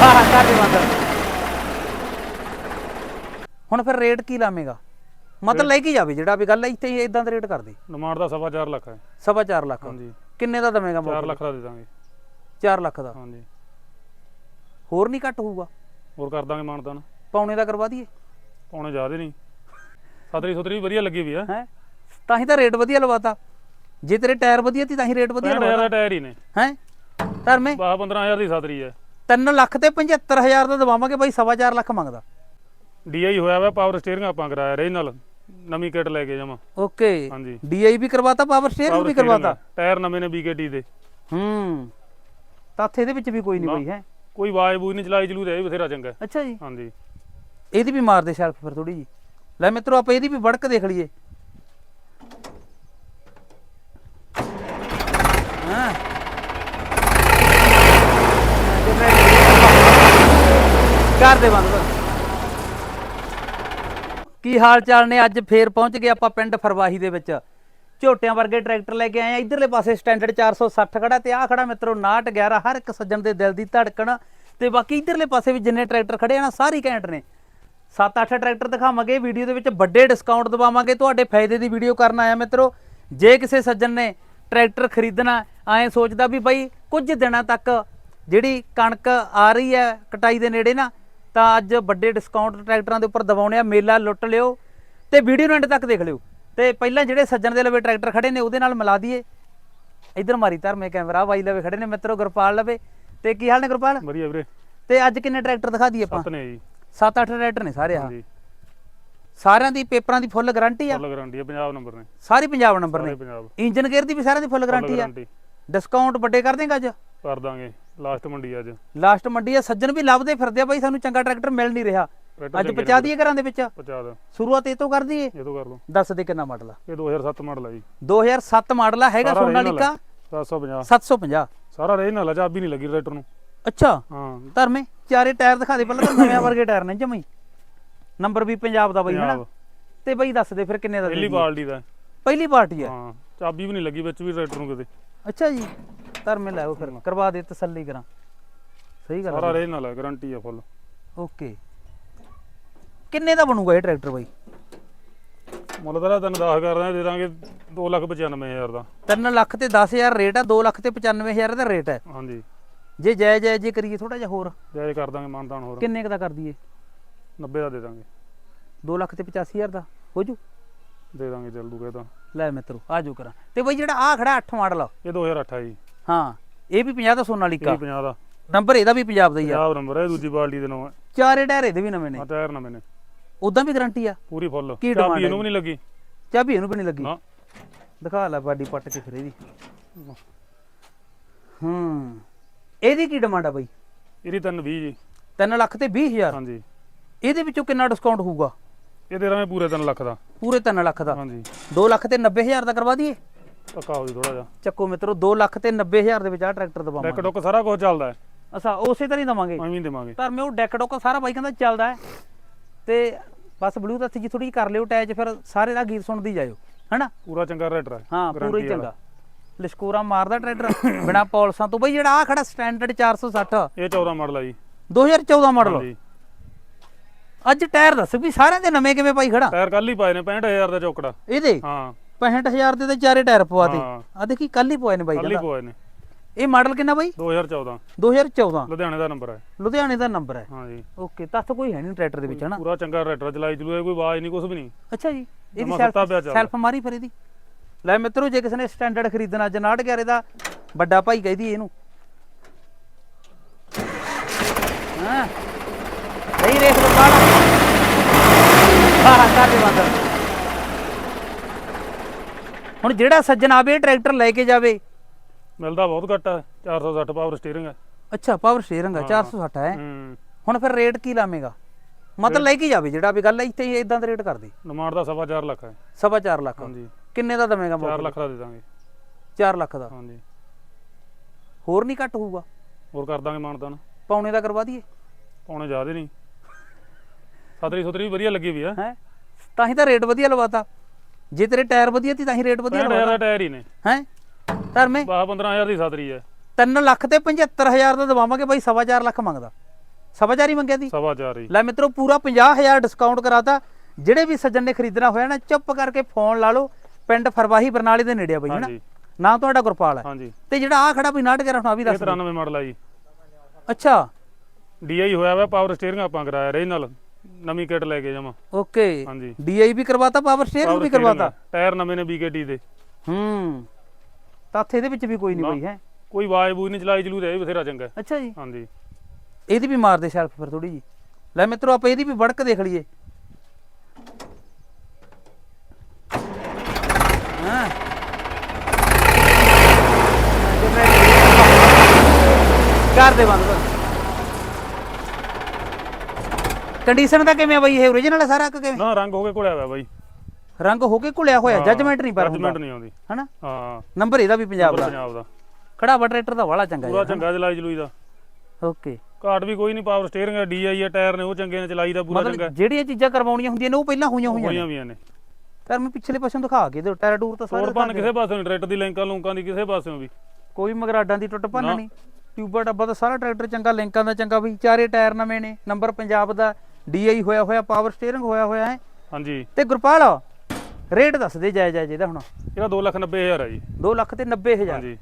ਹਾਂ ਹਾਂ ਕਰ ਦੇ ਬੰਦ ਹੁਣ ਫਿਰ ਰੇਟ ਕੀ ਲਾਵੇਂਗਾ? ਮਤਲਬ ਲੈ ਕੇ ਜਾਵੇ ਜਿਹੜਾ ਵੀ ਗੱਲ ਹੈ ਇੱਥੇ ਇਦਾਂ ਦਾ ਰੇਟ ਕਰ ਦੇ ਡਿਮਾਂਡ ਦਾ ਸਵਾ ਚਾਰ ਲੱਖ ਹੈ। ਸਵਾ ਚਾਰ ਲੱਖ। ਹਾਂਜੀ। ਕਿੰਨੇ ਦਾ ਦਵੇਂਗਾ 4 ਲੱਖ ਦਾ ਦੇ ਦਾਂਗੇ। 4 ਲੱਖ ਦਾ? ਹਾਂਜੀ। ਹੋਰ ਨਹੀਂ ਘੱਟ ਹੋਊਗਾ? ਹੋਰ ਕਰ ਦਾਂਗੇ ਮਾਨਦਾਨ ਪੌਣੇ ਦਾ ਕਰਵਾ ਦਈਏ? ਪੌਣੇ ਜ਼ਿਆਦੇ ਨਹੀਂ। ਸਤਰੀ ਸੁਤਰੀ ਵੀ ਵਧੀਆ ਲੱਗੀ ਵੀ ਆ। ਹੈ? ਤਾਂ ਹੀ ਤਾਂ ਰੇਟ ਵਧੀਆ ਲਵਾਤਾ। ਜੇ ਤੇਰੇ ਟਾਇਰ ਵਧੀਆ ਤੀ ਤਾਂ ਹੀ ਰੇਟ ਵਧੀਆ 65000 ਲਵਾਤਾ। ਟਾਇਰ ਹੀ ਨੇ। ਹੈ? ਧਰਮੇ? 10 15000 ਦੀ ਸਤਰੀ ਹੈ। 3 ਲੱਖ ਤੇ 75000 ਦਾ ਦਵਾਵਾਂਗੇ ਬਾਈ ਸਵਾ ਚਾਰ ਲੱਖ ਮੰਗਦਾ। ਡੀਆਈ ਹੋਇਆ ਵਾ ਪਾਵਰ ਸਟੀਅਰਿੰਗ ਆਪਾਂ ਕਰਾਇਆ ਰੇ ਨਾਲ। ਨਵੀਂ ਕਿੱਟ ਲੈ ਕੇ ਜਾਵਾਂ। ਓਕੇ। ਹਾਂਜੀ। ਡੀਆਈ ਵੀ ਕਰਵਾਤਾ ਪਾਵਰ ਸਟੀਅਰਿੰਗ ਵੀ ਕਰਵਾਤਾ? ਟਾਇਰ ਨਵੇਂ ਨੇ ਬੀਕੇਟੀ ਦੇ। ਹੂੰ। ਤਾਂ ਇਹਦੇ ਵਿੱਚ ਵੀ ਕੋਈ ਨਹੀਂ ਬਈ ਹੈ। ਕੋਈ ਆਵਾਜ਼ ਬੂਝ ਨਹੀਂ ਚਲਾਈ ਚਲੂ ਰਿਹਾ ਬਥੇਰਾ ਚੰਗਾ। ਅੱਛਾ ਜੀ। ਹਾਂਜੀ। ਇਹਦੀ ਵੀ ਮਾਰ ਦੇ ਸ਼ੈਲਫ ਫਿਰ ਥੋੜੀ ਜੀ। ਲੈ ਮਿੱਤਰੋ ਆਪਾਂ ਇਹਦੀ ਵੀ ਵੜਕ ਦੇਖ ਲਈਏ। ਹਾਂ? ਕਰ ਦੇ ਬੰਦ। ਕੀ ਹਾਲ ਚਾਲ ਨੇ? ਅੱਜ ਫੇਰ ਪਹੁੰਚ ਗਏ ਆਪਾਂ ਪਿੰਡ ਫਰਵਾਹੀ ਦੇ ਵਿੱਚ। ਝੋਟਿਆਂ ਵਰਗੇ ਟਰੈਕਟਰ ਲੈ ਕੇ ਆਏ ਆ। ਇਧਰਲੇ ਪਾਸੇ ਸਟੈਂਡਰਡ 460 ਖੜਾ ਤੇ ਆਹ ਖੜਾ ਮਿੱਤਰੋ 69 11 ਹਰ ਇੱਕ ਸੱਜਣ ਦੇ ਦਿਲ ਦੀ ਧੜਕਣ। ਤੇ ਬਾਕੀ ਇਧਰਲੇ ਪਾਸੇ ਵੀ ਜਿੰਨੇ ਟਰੈਕਟਰ ਖੜੇ ਆ ਨਾ, ਸਾਰੇ ਘੈਂਟ ਨੇ। 7-8 ਟਰੈਕਟਰ ਦਿਖਾਵਾਂਗੇ, ਵੀਡੀਓ ਦੇ ਵਿੱਚ ਵੱਡੇ ਡਿਸਕਾਊਂਟ ਦਵਾਵਾਂਗੇ। ਤੁਹਾਡੇ ਫਾਇਦੇ ਦੀ ਵੀਡੀਓ ਕਰਨ ਆਇਆ ਮਿੱਤਰੋ। ਜੇ ਕਿਸੇ ਸੱਜਣ ਨੇ ਟਰੈਕਟਰ ਖਰੀਦਣਾ, ਐਂ ਸੋਚਦਾ ਵੀ ਬਾਈ ਕੁਝ ਦਿਨਾਂ ਤੱਕ ਜਿਹੜੀ ਕਣਕ ਆ ਰਹੀ ਹੈ ਕਟਾਈ ਦੇ ਨੇੜੇ ਨਾ ਤਾਂ ਅੱਜ ਵੱਡੇ ਡਿਸਕਾਊਂਟ ਟਰੈਕਟਰਾਂ ਦੇ ਉੱਪਰ ਦਵਾਉਣੇ ਆ ਮੇਲਾ ਲੁੱਟ ਲਿਓ ਤੇ ਵੀਡੀਓ ਨੂੰ ਐਂਡ ਤੱਕ ਦੇਖ ਲਿਓ। ਤੇ ਪਹਿਲਾਂ ਜਿਹੜੇ ਸੱਜਣ ਦੇ ਲਵੇ ਟਰੈਕਟਰ ਖੜੇ ਨੇ ਉਹਦੇ ਨਾਲ ਮਿਲਾ ਦਈਏ। ਇਧਰ ਮਾਰੀ ਧਰਮੇ ਕੈਮਰਾ ਬਾਈ ਲਵੇ ਖੜੇ ਨੇ ਮਿੱਤਰੋ ਗੁਰਪਾਲ ਲਵੇ। ਤੇ ਕੀ ਹਾਲ ਨੇ ਗੁਰਪਾਲ? ਵਧੀਆ ਵੀਰੇ। ਤੇ ਅੱਜ ਕਿੰਨੇ ਟਰੈਕਟਰ ਦਿਖਾ ਦਈਏ ਆਪਾਂ? ਸੱਤ ਨੇ ਜੀ। 7-8 ਟਰੈਕਟਰ ਨੇ ਸਾਰੇ ਆ। ਸਾਰਿਆਂ ਦੀ ਪੇਪਰਾਂ ਦੀ ਫੁੱਲ ਗਾਰੰਟੀ ਆ। ਫੁੱਲ ਗਾਰੰਟੀ ਹੈ ਪੰਜਾਬ ਨੰਬਰ ਨੇ। ਸਾਰੀ ਪੰਜਾਬ ਨੰਬਰ ਨੇ। ਇੰਜਨ ਗੇਅਰ ਦੀ ਵੀ ਸਾਰਿਆਂ ਦੀ ਫੁੱਲ ਗਾਰੰਟੀ ਆ। ਡਿਸਕਾਊਂਟ ਵੱਡੇ ਕਰ ਦੇਗਾ ਅੱਜ। ਕਰ ਦਾਂਗੇ ਲਾਸਟ ਮੰਡੀ ਅੱਜ। ਲਾਸਟ ਮੰਡੀ ਆ ਸੱਜਣ ਵੀ ਲੱਭਦੇ ਫਿਰਦੇ ਆ ਬਾਈ ਸਾਨੂੰ ਚੰਗਾ ਟਰੈਕਟਰ ਮਿਲ ਨਹੀਂ ਰਿਹਾ। ਅੱਜ ਪਹੁੰਚਾ ਦਈਏ ਘਰਾਂ ਦੇ ਵਿੱਚ? ਪਹੁੰਚਾ ਦਾਂ ਸ਼ੁਰੂਆਤ ਇਹ ਤੋਂ ਕਰ ਦਈਏ? ਇਹ ਤੋਂ ਕਰ ਦੋ ਦੱਸ ਦੇ ਕਿੰਨਾ ਮਾਡਲ ਆ? ਇਹ 2007 ਮਾਡਲ ਹੈ ਜੀ। 2007 ਮਾਡਲ ਆ ਹੈਗਾ ਸੋਨਾਲੀਕਾ 750 750 ਸਾਰਾ ਰੇ ਨਾਲ ਚਾਬੀ ਨਹੀਂ ਲੱਗੀ ਟਰੈਕਟਰ ਨੂੰ। ਅੱਛਾ। ਹਾਂ। ਧਰਮੇ ਚਾਰੇ ਟਾਇਰ ਦਿਖਾ ਦੇ ਪਹਿਲਾਂ ਤਾਂ ਨਵੇਂ ਵਰਗੇ ਟਾਇਰ ਨੇ ਜਮਈ ਨੰਬਰ ਵੀ ਪੰਜਾਬ ਦਾ ਬਾਈ ਹਨਾ। ਤੇ ਬਾਈ ਦੱਸ ਦੇ ਫਿਰ ਕਿੰਨੇ ਦਾ ਪਹਿਲੀ? ਬਾਲਟੀ ਦਾ। ਪਹਿਲੀ ਪਾਰਟੀ ਆ? ਹਾਂ ਚਾਬੀ ਵੀ ਨਹੀਂ ਲੱਗੀ ਵਿੱਚ ਵੀ ਟਰੈਕਟਰ ਨੂੰ ਕਿਤੇ। ਅੱਛਾ ਜੀ ਧਰਮੇ ਲਾਓ ਫਿਰ ਕਰਵਾ ਦੇ ਤਸੱਲੀ ਕਰਾਂ। ਸਹੀ ਗੱਲ ਸਾਰਾ ਰੇ ਨਾਲ ਹੈ ਗਾਰੰਟੀ ਹੈ ਫੁੱਲ ਓਕੇ। ਕਿੰਨੇ ਦਾ ਬਣੂਗਾ ਇਹ ਟਰੈਕਟਰ ਬਾਈ? ਮੁੱਲ ਤਾਂ ਤੈਨੂੰ 10 ਕਰ ਰਹੇ ਦੇ ਦਾਂਗੇ 295000 ਦਾ। 3 ਲੱਖ ਤੇ 10000 ਰੇਟ ਆ 2 ਲੱਖ ਤੇ 95000 ਦਾ ਰੇਟ ਹੈ ਹਾਂਜੀ। ਜੇ ਜੈ ਜੈ ਜੇ ਕਰੀਏ ਥੋੜਾ ਜਿਹਾ ਹੋਰ। ਜਾਇਜ਼ ਕਰ ਦਾਂਗੇ ਮਾਨਤਾਨ ਹੋਰ। ਕਿੰਨੇ ਕੁ ਦਾ ਕਰ ਦਈਏ? 90 ਦਾ ਦੇ ਦਾਂਗੇ। 2 ਲੱਖ ਤੇ 85000 ਦਾ ਹੋ ਜੂ? ਦੇ ਦਾਂਗੇ ਚੱਲ ਦੂਗੇ ਤਾਂ। ਲੈ ਮਿੱਤਰੋ ਆ ਜੂ ਕਰਾਂ। ਤੇ ਬਾਈ ਜਿਹੜਾ ਆ ਖੜਾ 8 ਮਾਡਲ ਆ ਇਹ 2008 ਹੈ ਜੀ। ਹਾਂ ਇਹ ਵੀ 50 ਦਾ ਇਹ ਸੋਨਾਲੀਕਾ ਵੀ 50 ਦਾ। ਨੰਬਰ ਇਹਦਾ ਵੀ ਪੰਜਾਬ ਦਾ ਹੀ ਆ। ਪੰਜਾਬ ਨੰਬਰ ਹੈ ਦੂਜੀ ਬਾਲਟੀ ਦੇ ਨਾਮ ਹੈ। ਚਾਰੇ ਟਾਇਰ ਇਹਦੇ ਵੀ ਨਵੇਂ ਨੇ। ਆ ਟਾਇਰ ਨਵੇਂ ਨੇ। ਉਦਾਂ ਵੀ ਗਾਰੰਟੀ ਆ। ਪੂਰੀ ਫੁੱਲ। ਕੀ demand ਚਾਬੀ ਹੈ ਇਹਨੂੰ ਵੀ ਨਹੀਂ ਲੱਗੀ। ਚਾਬੀ ਇਹਨੂੰ ਵੀ ਨਹੀਂ ਲੱਗੀ। ਨਾ। ਦਿਖਾ ਲੈ ਬਾਡੀ ਪੱਟ ਕੇ ਫਿਰ ਇਹਦੀ। ਹੂੰ। ਇਹਦੀ ਕੀ ਡਿਮਾਂਡ ਆ ਬਾਈ? ਇਹਦੀ 320 ਜੀ। 3 ਲੱਖ ਤੇ 20000 ਹਾਂਜੀ। ਇਹਦੇ ਵਿੱਚੋਂ ਕਿੰਨਾ ਡਿਸਕਾਊਂਟ ਹੋਊਗਾ? ਇਹ ਦੇ ਦਾਂਗੇ ਪੂਰੇ 3 ਲੱਖ ਦਾ। ਪੂਰੇ 3 ਲੱਖ ਦਾ। ਹਾਂਜੀ। 2 ਲੱਖ ਤੇ 90000 ਦਾ ਕਰਵਾ ਦਈਏ? ਪੱਕਾ ਹੋ ਜੀ ਥੋੜਾ ਜਿਹਾ। ਚੱਕੋ ਮਿੱਤਰੋ 2 ਲੱਖ ਤੇ 90000 ਦੇ ਵਿੱਚ ਆ ਟਰੈਕਟਰ ਡੈਕ ਦਵਾਵਾਂਗੇ ਡੁੱਕ ਸਾਰਾ ਕੁਝ ਚੱਲਦਾ ਹੈ। ਅਸਾ ਉਸੇ ਤਰ੍ਹਾਂ ਹੀ ਦਵਾਂਗੇ? ਐਵੇਂ ਦੇਵਾਂਗੇ। ਪਰ ਮੈਂ ਉਹ ਡੈਕ ਡੋਕ ਸਾਰਾ ਬਾਈ ਕਹਿੰਦਾ ਚੱਲਦਾ ਹੈ। ਤੇ ਬਸ ਬਲੂਟੁੱਥ ਜੀ ਥੋੜੀ ਕਰ ਲਿਓ ਟੈਚ ਫਿਰ ਸਾਰੇ ਦਾ ਗੀਤ ਸੁਣਦੀ ਜਾਇਓ। ਹੈਨਾ? ਪੂਰਾ ਚੰਗਾ ਰੇਟਰ ਹੈ ਹਾਂ ਪੂਰਾ ਹੀ। ਚੰਗਾ। ਲਿਸ਼ਕੋਰਾ ਮਾਰਦਾ ਟਰੈਕਟਰ ਬਿਨਾ ਪੌਲਸਾਂ ਤੋਂ। ਬਈ ਜਿਹੜਾ ਆ ਖੜਾ ਸਟੈਂਡਰਡ 460 ਇਹ 14 ਮਾਡਲ ਹੈ ਜੀ। 2014 ਮਾਡਲ ਹਾਂਜੀ। ਅੱਜ ਟਾਇਰ ਦੱਸ ਵੀ ਸਾਰਿਆਂ ਦੇ ਨਵੇਂ ਕਿਵੇਂ ਪਾਈ ਖੜਾ? ਟਾਇਰ ਕੱਲ ਹੀ ਪਾਏ ਨੇ 65000 ਦਾ ਚੌਕੜਾ ਇਹਦੇ? ਹਾਂ। 65000 ਦੇ ਤੇ ਚਾਰੇ ਟਾਇਰ ਪਵਾਤੇ ਹਾਂ। ਆ ਦੇਖੀ ਕੱਲ ਹੀ ਪਵਾਏ ਨੇ ਬਾਈ ਕੱਲ ਹੀ ਕਹਿੰਦਾ। ਨੇ। ਇਹ ਮਾਡਲ ਕਿੰਨਾ ਬਾਈ? 2014 2014 ਲੁਧਿਆਣੇ ਦਾ ਨੰਬਰ ਹੈ। ਲੁਧਿਆਣੇ ਦਾ ਨੰਬਰ ਹੈ। ਹਾਂ ਜੀ। ਓਕੇ ਤੱਥ ਕੋਈ ਹੈ ਨਹੀਂ ਟਰੈਕਟਰ ਦੇ ਵਿੱਚ ਹਨਾ? ਪੂਰਾ ਚੰਗਾ ਰੈਟਰ ਚਲਾਈ ਚਲੂਏ ਕੋਈ ਆਵਾਜ਼ ਨਹੀਂ ਕੁਝ ਵੀ ਨਹੀਂ। ਅੱਛਾ ਜੀ ਇਹਦੀ ਸੈਲਫ ਮਾਰੀ ਫਿਰ ਇਹਦੀ। ਲੈ ਮਿੱਤਰੋ ਜੇ ਕਿਸੇ ਨੇ ਸਟੈਂਡਰਡ ਖਰੀਦਣਾ ਜਨਾੜ ਗਿਆਰੇ ਦਾ ਵੱਡਾ ਭਾਈ ਕਹਿਦੀ ਇਹਨੂੰ। ਹਾਂ। ਨਹੀਂ ਰੇਸ ਬਤਾਲਾ ਹੁਣ ਜਿਹੜਾ ਸੱਜਣ ਆਵੇ ਟਰੈਕਟਰ ਲੈ ਕੇ ਜਾਵੇ। ਮਿਲਦਾ ਬਹੁਤ ਘੱਟ ਹੈ 460 ਪਾਵਰ ਸਟੀਅਰਿੰਗ ਹੈ ਅੱਛਾ ਪਾਵਰ ਸਟੀਅਰਿੰਗ ਹੈ। 460 ਹੈ? ਹੂੰ। ਹੁਣ ਫਿਰ ਰੇਟ ਕੀ ਲਾਵੇਂਗਾ? ਮਤਲਬ ਲੈ ਕੇ ਜਾਵੇ ਜਿਹੜਾ ਵੀ ਗੱਲ ਇੱਥੇ ਹੀ ਇਦਾਂ ਦਾ ਰੇਟ ਕਰ ਦੇ। ਡਿਮਾਂਡ ਦਾ ਸਵਾ 4 ਲੱਖ ਹੈ ਸਵਾ 4 ਲੱਖ। ਹਾਂਜੀ। ਕਿੰਨੇ ਦਾ ਦਵੇਂਗਾ 4 ਲੱਖ ਦਾ ਦੇ ਦਾਂਗੇ। 4 ਲੱਖ ਦਾ? ਹਾਂਜੀ। ਹੋਰ ਨਹੀਂ ਘੱਟ ਹੋਊਗਾ? ਹੋਰ ਕਰ ਦਾਂਗੇ ਮਾਨਦਾਨ। ਪੌਣੇ ਦਾ ਕਰਵਾ ਦਈਏ। ਪੌਣੇ ਜ਼ਿਆਦਾ ਨਹੀਂ। ਸਤਰੀ ਸੁਤਰੀ ਵੀ ਵਧੀਆ ਲੱਗੀ ਵੀ ਆ। ਹੈ? ਤਾਂ ਹੀ ਤਾਂ ਰੇਟ ਵਧੀਆ ਲਵਾਤਾ। ਜੇ ਤੇਰੇ ਟਾਇਰ ਵਧੀਆ ਤੀ ਤਾਂ ਹੀ ਰੇਟ ਵਧੀਆ 65000 ਲਵਾਤਾ। ਦਾ ਟਾਇਰ ਹੀ ਨੇ। ਹੈ? ਧਰਮੇ 10 15000 ਦੀ ਸਤਰੀ ਹੈ 3 ਲੱਖ ਤੇ 75000 ਦਾ ਦਵਾਵਾਂਗੇ ਬਾਈ ਸਵਾ ਚਾਰ ਲੱਖ ਮੰਗਦਾ। ਸਵਾ ਚਾਰ ਹੀ ਮੰਗਿਆ ਸੀ ਸਵਾ ਚਾਰ ਜੀ ਲੈ ਮਿੱਤਰੋ ਪੂਰਾ 50000 ਡਿਸਕਾਊਂਟ ਕਰਾਤਾ। ਜਿਹੜੇ ਵੀ ਸੱਜਣ ਨੇ ਖਰੀਦਣਾ ਹੋਇਆ ਨਾ ਚੁੱਪ ਕਰਕੇ ਫੋਨ ਲਾ ਲਓ। ਪਿੰਡ ਫਰਵਾਹੀ ਬਰਨਾਲੇ ਦੇ ਨੇੜੇ ਆ ਬਈ ਹਨਾ ਹਾਂਜੀ। ਨਾਮ ਤੁਹਾਡਾ ਗੁਰਪਾਲ ਹੈ। ਹਾਂਜੀ। ਤੇ ਜਿਹੜਾ ਆ ਖੜਾ ਵੀ ਨਾਟ ਕੇ ਰੱਖਣਾ ਵੀ ਇਹ ਦੱਸ ਦਿਓ। 93 ਮਾਡਲ ਆ ਜੀ। ਅੱਛਾ। ਡੀਆਈ ਹੋਇਆ ਵਾ ਪਾਵਰ ਸਟੀਅਰਿੰਗ ਆਪਾਂ ਕਰਾਇਆ ਰੇ ਨਾਲ ਨਵੀਂ ਕਿੱਟ ਲੈ ਕੇ ਜਾਵਾਂ। ਓਕੇ। ਹਾਂਜੀ। ਡੀਆਈ ਵੀ ਕਰਵਾਤਾ ਪਾਵਰ ਸਟੀਅਰਿੰਗ ਵੀ ਕਰਵਾਤਾ? ਟਾਇਰ ਨਵੇਂ ਨੇ ਬੀਕੇਟੀ ਦੇ। ਹੂੰ। ਤੱਥ ਇਹਦੇ ਵਿੱਚ ਵੀ ਕੋਈ ਨਹੀਂ। ਬਈ ਹੈ? ਕੋਈ ਆਵਾਜ਼ ਬੂਈ ਨਹੀਂ ਚਲਾਈ ਚਲੂ ਰਿਹਾ ਇਹ ਬਥੇਰਾ ਚੰਗਾ। ਅੱਛਾ ਜੀ। ਹਾਂਜੀ। ਇਹਦੀ ਵੀ ਮਾਰ ਦੇ ਸ਼ੈਲਫ ਫਿਰ ਥੋੜੀ ਜੀ ਲੈ ਮਿੱਤਰੋ ਆਪਾਂ ਇਹਦੀ ਵੀ ਵੜਕ ਦੇਖ ਲਈਏ। ਹਾਂ? ਕਰ ਦੇ ਬੰਦ ਕੰਡੀਸ਼ਨ ਦਾ ਕਿਵੇਂ ਆ ਬਈ? ਇਹ origignal ਹੈ ਸਾਰਾ ਕਿ ਕਿਵੇਂ? ਨਾ ਰੰਗ ਹੋ ਕੇ ਘੁਲਿਆ ਹੋਇਆ ਬਾਈ। ਰੰਗ ਹੋ ਕੇ ਘੁਲਿਆ ਹੋਇਆ ਜੱਜਮੈਂਟ ਨਹੀਂ ਪਰ ਹੁੰਦਾ। ਜੱਜਮੈਂਟ ਨਹੀਂ ਆਉਂਦੀ। ਹਨਾ? ਹਾਂ। ਨੰਬਰ ਇਹਦਾ ਵੀ ਪੰਜਾਬ ਦਾ। ਪੰਜਾਬ ਦਾ। ਖੜਾ ਵਾ ਟਰੈਕਟਰ ਦਾ ਵਾਲਾ ਚੰਗਾ ਪੂਰਾ ਚੰਗਾ ਚਲਾਈ ਚਲੂਈ ਦਾ। ਓਕੇ ਘਾਟ ਵੀ ਕੋਈ ਨਹੀਂ ਪਾਵਰ ਸਟੀਅਰਿੰਗ ਹੈ ਡੀਆਈ ਹੈ ਟਾਇਰ ਨੇ ਉਹ ਚੰਗੇ ਨੇ ਚਲਾਈ ਦਾ ਪੂਰਾ ਚੰਗਾ। ਮਤਲਬ ਜਿਹੜੀਆਂ ਚੀਜ਼ਾਂ ਕਰਵਾਉਣੀਆਂ ਹੁੰਦੀਆਂ ਨੇ ਉਹ ਪਹਿਲਾਂ ਹੋਈਆਂ ਹੋਈਆਂ ਨੇ। ਹੋਈਆਂ ਵੀਆਂ ਨੇ। ਪਰ ਮੈਂ ਪਿਛਲੇ ਪਾਸੇ ਦਿਖਾ ਕੇ ਦੇ ਟਾਇਰ ਟੂਰ ਤਾਂ ਸਾਰੇ ਭੰਨ ਕਿਸੇ ਪਾਸੇ ਨਹੀਂ ਟਰੈਕਟਰ ਦੀ ਲਿੰਕਾਂ ਲੂੰਕਾਂ ਦੀ ਕਿਸੇ ਪਾਸਿਓਂ ਵੀ। ਕੋਈ ਮਗਰਾਡਾਂ ਦੀ ਟੁੱਟ ਭੰਨ। ਨਹੀਂ। ਟਿਊਬਰ ਡੱਬਾ ਤਾਂ ਸਾਰਾ ਟਰੈਕਟਰ ਚੰਗਾ ਲਿੰਕਾਂ ਦਾ ਚੰਗਾ ਵੀ। ਚਾਰੇ ਟਾਇਰ ਨਵੇਂ ਨੇ ਨੰਬਰ ਪੰਜਾਬ ਦਾ। ਡੀਆਈ ਹੋਇਆ ਹੋਇਆ ਪਾਵਰ ਸਟੀਅਰਿੰਗ ਹੋਇਆ ਹੋਇਆ ਹੈ। ਹਾਂਜੀ। ਤੇ ਗੁਰਪਾਲ ਰੇਟ ਦੱਸ ਦੇ ਜਾਇਜ਼ ਜਾਇਜ਼ ਇਹਦਾ ਹੁਣ। ਇਹਦਾ 2,90,000 ਹੈ ਜੀ। 2 ਲੱਖ ਤੇ 90000 ਹਾਂਜੀ।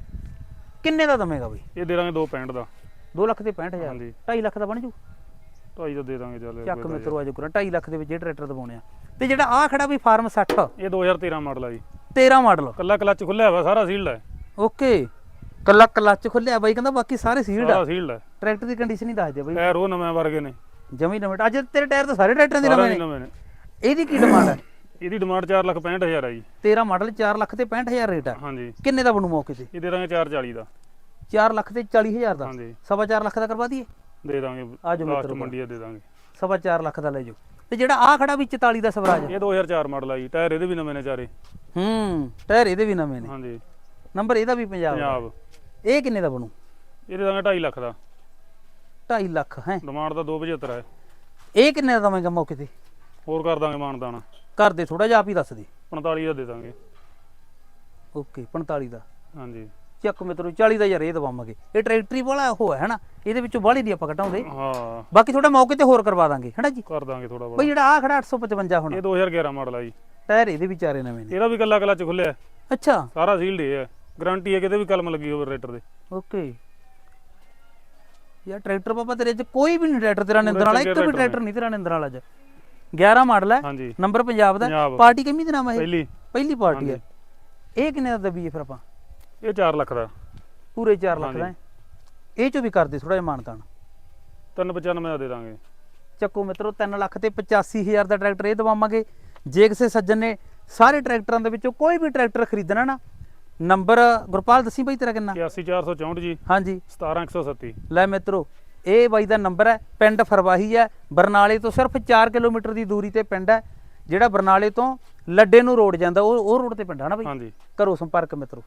ਕਿੰਨੇ ਦਾ ਦਵੇਂਗਾ ਬਈ? ਇਹ ਦੇ ਦਾਂਗੇ 2.65 ਦਾ। 2 ਲੱਖ ਤੇ 65000 ਹਾਂਜੀ। 2.5 ਲੱਖ ਦਾ ਬਣ ਜੂ? ਢਾਈ ਦਾ ਦੇ ਦਾਂਗੇ ਚੱਲ। ਚੱਕ ਮਿੱਤਰੋ ਆਜੋ ਕਰਾਂ। 2.5 ਲੱਖ ਦੇ ਵਿੱਚ ਇਹ ਟਰੈਕਟਰ ਦਵਾਉਣੇ ਆ। ਤੇ ਜਿਹੜਾ ਆ ਖੜਾ ਵੀ ਫਾਰਮ 60 ਇਹ 2013 ਮਾਡਲ ਆ ਜੀ। 13 ਮਾਡਲ। ਕੱਲਾ ਕਲੱਚ ਖੁੱਲਿਆ ਵਾ ਸਾਰਾ ਸੀਲਡ ਹੈ ਓਕੇ। ਕੱਲਾ ਕਲੱਚ ਖੁੱਲਿਆ ਬਾਈ ਕਹਿੰਦਾ ਬਾਕੀ ਸਾਰੇ ਸੀਲਡ ਆ। ਸਾਰਾ ਸੀਲਡ ਹੈ ਟਰੈਕਟਰ ਦੀ ਕੰਡੀਸ਼ਨ ਹੀ ਦੱਸ ਦੇ ਬਾਈ। ਟਾਇਰ ਉਹ ਨਵੇਂ ਵਰਗੇ ਨੇ। ਜਮੀ ਨਵੇਂ ਅੱਜ ਤੇਰੇ ਟਾਇਰ ਤਾਂ ਸਾਰੇ ਟਰੈਕਟਰਾਂ ਦੇ ਨਵੇਂ ਨੇ। ਇਹਦੀ ਕੀ ਡਿਮਾਂਡ ਹੈ? ਇਹਦੀ ਡਿਮਾਂਡ 4,65,000 ਆ ਜੀ। 13 ਮਾਡਲ 4 ਲੱਖ ਤੇ 65000 ਰੇਟ ਆ। ਹਾਂਜੀ। ਕਿੰਨੇ ਦਾ ਬਣੂ ਮੌਕੇ ਤੇ ਇਹ ਦੇ ਦਾਂਗੇ 440 ਦਾ। 4 ਲੱਖ ਤੇ 40000 ਦਾ। ਹਾਂਜੀ। ਸਵਾ 4 ਲੱਖ ਦਾ ਕਰਵਾ ਦਈਏ? ਦੇ ਦਾਂਗੇ। ਆ ਮਿੱਤਰੋ। ਮੰਡੀ ਦੇ ਦਾਂਗੇ। ਸਵਾ 4 ਲੱਖ ਦਾ ਲੈ ਜਾਓ। ਤੇ ਜਿਹੜਾ ਆ ਖੜਾ ਵੀ 44 ਦਾ ਸਵਰਾਜ ਇਹ 2004 ਮਾਡਲ ਆ ਜੀ। ਟਾਇਰ ਇਹਦੇ ਵੀ ਨਵੇਂ ਨੇ ਚਾਰੇ। ਹੂੰ ਟਾਇਰ ਇਹਦੇ ਵੀ ਨਵੇਂ ਨੇ। ਹਾਂਜੀ। ਨੰਬਰ ਇਹਦਾ ਵੀ ਪੰਜਾਬ ਪੰਜਾਬ। ਇਹ ਕਿੰਨੇ ਦਾ ਬਣੂ? ਇਹ ਦੇ ਦਾਂਗੇ 2.5 ਲੱਖ ਦਾ। 2.5 ਲੱਖ ਹੈ? ਡਿਮਾਂਡ ਦਾ 275 ਹੈ ਇਹ ਕਿੰਨੇ ਦਾ ਦਵਾਂਗਾ ਮੌਕੇ ਤੇ? ਹੋਰ ਕਰ ਦਾਂਗੇ ਮਾਨਦਾਨ ਕਰ ਦੇ ਥੋੜਾ ਜਿਹਾ ਆਪ ਹੀ ਦੱਸ ਦੇ। 45 ਦਾ ਦੇ ਦਾਂਗੇ। ਓਕੇ 45 ਦਾ। ਹਾਂਜੀ। ਚੱਕ ਮਿੱਤਰੋ 40 ਦਾ ਯਾਰ ਇਹ ਦਵਾਵਾਂਗੇ। ਇਹ ਟਰੈਕਟਰੀ ਵਾਲਾ ਉਹ ਹੈ ਹਨਾ? ਇਹਦੇ ਵਿੱਚੋਂ ਬਾਹਲੀ ਨਹੀਂ ਆਪਾਂ ਘਟਾਉਂਦੇ ਹਾਂ। ਬਾਕੀ ਥੋੜਾ ਮੌਕੇ ਤੇ ਹੋਰ ਕਰਵਾ ਦਾਂਗੇ ਹਨਾ ਜੀ? ਕਰ ਦਾਂਗੇ ਥੋੜਾ ਬਈ ਜਿਹੜਾ ਆ ਖੜਾ 855 ਹੁਣ। ਇਹ 2011 ਮਾਡਲ ਆ ਜੀ। ਟਾਇਰ ਇਹਦੇ ਵੀ ਚਾਰੇ ਨਵੇਂ ਨੇ। ਇਹਦਾ ਵੀ ਕੱਲਾ ਕਲੱਚ ਖੁੱਲਿਆ ਅੱਛਾ। ਸਾਰਾ ਸੀਲਡ ਹੈ। ਗਾਰੰਟੀ ਹੈ ਕਿਤੇ ਵੀ ਕਲਮ ਲੱਗੀ ਹੋਵੇ ਰੇਟਰ ਦੇ। ਓਕੇ। ਯਾਰ ਟਰੈਕਟਰ ਪਾਪਾ ਤੇਰੇ ਚ ਕੋਈ ਵੀ ਨਹੀਂ ਟਰੈਕਟਰ ਤੇਰਾ ਨਿੰਦਰ ਵਾਲਾ ਇੱਕ ਵੀ ਟਰੈਕਟਰ ਨਹੀਂ ਤੇਰਾ ਨਿੰਦਰ ਵਾਲਾ ਚ। 11 ਮਾਡਲ ਹੈ ਨੰਬਰ ਪੰਜਾਬ ਦਾ। ਪਾਰਟੀ ਕਿੰਨੀ ਦੇ ਨਾਮ ਹੈ ਪਹਿਲੀ। ਪਹਿਲੀ ਪਾਰਟੀ ਹੈ। ਇਹ ਕਿੰਨੇ ਦਾ ਦਬੀਏ ਫਿਰ ਆਪਾਂ? ਇਹ 4 ਲੱਖ ਦਾ। ਪੂਰੇ 4 ਲੱਖ ਦਾ। ਇਹ ਚੋਂ ਵੀ ਕਰਦੇ ਥੋੜਾ ਜਿਹਾ ਮਾਨਤਾਨ 395 ਦਾ ਦੇ ਦਾਂਗੇ। ਚੱਕੋ ਮਿੱਤਰੋ 3 ਲੱਖ ਤੇ 85000 ਦਾ ਟਰੈਕਟਰ ਇਹ ਦਵਾਵਾਂਗੇ। ਜੇ ਕਿਸੇ ਸੱਜਣ ਨੇ ਸਾਰੇ ਟਰੈਕਟਰਾਂ ਦੇ ਵਿੱਚੋਂ ਕੋਈ ਵੀ ਟਰੈਕਟਰ ਖਰੀਦਣਾ ਨਾ ਨੰਬਰ ਗੁਰਪਾਲ ਦੱਸੀ ਬਈ ਤੇਰਾ ਕਿੰਨਾ? 81464 ਜੀ। ਹਾਂਜੀ। 17137 ਲੈ ਮਿੱਤਰੋ ਇਹ ਬਾਈ ਦਾ ਨੰਬਰ ਹੈ ਪਿੰਡ ਫਰਵਾਹੀ ਹੈ। ਬਰਨਾਲੇ ਤੋਂ ਸਿਰਫ 4 ਕਿਲੋਮੀਟਰ ਦੀ ਦੂਰੀ ਤੇ ਪਿੰਡ ਹੈ ਜਿਹੜਾ ਬਰਨਾਲੇ ਤੋਂ ਲੱਡੇ ਨੂੰ ਰੋਡ ਜਾਂਦਾ ਉਹ ਉਹ ਰੋਡ ਤੇ ਪਿੰਡ ਹੈ ਨਾ ਬਾਈ? ਹਾਂਜੀ। ਕਰੋ ਸੰਪਰਕ ਮਿੱਤਰੋ।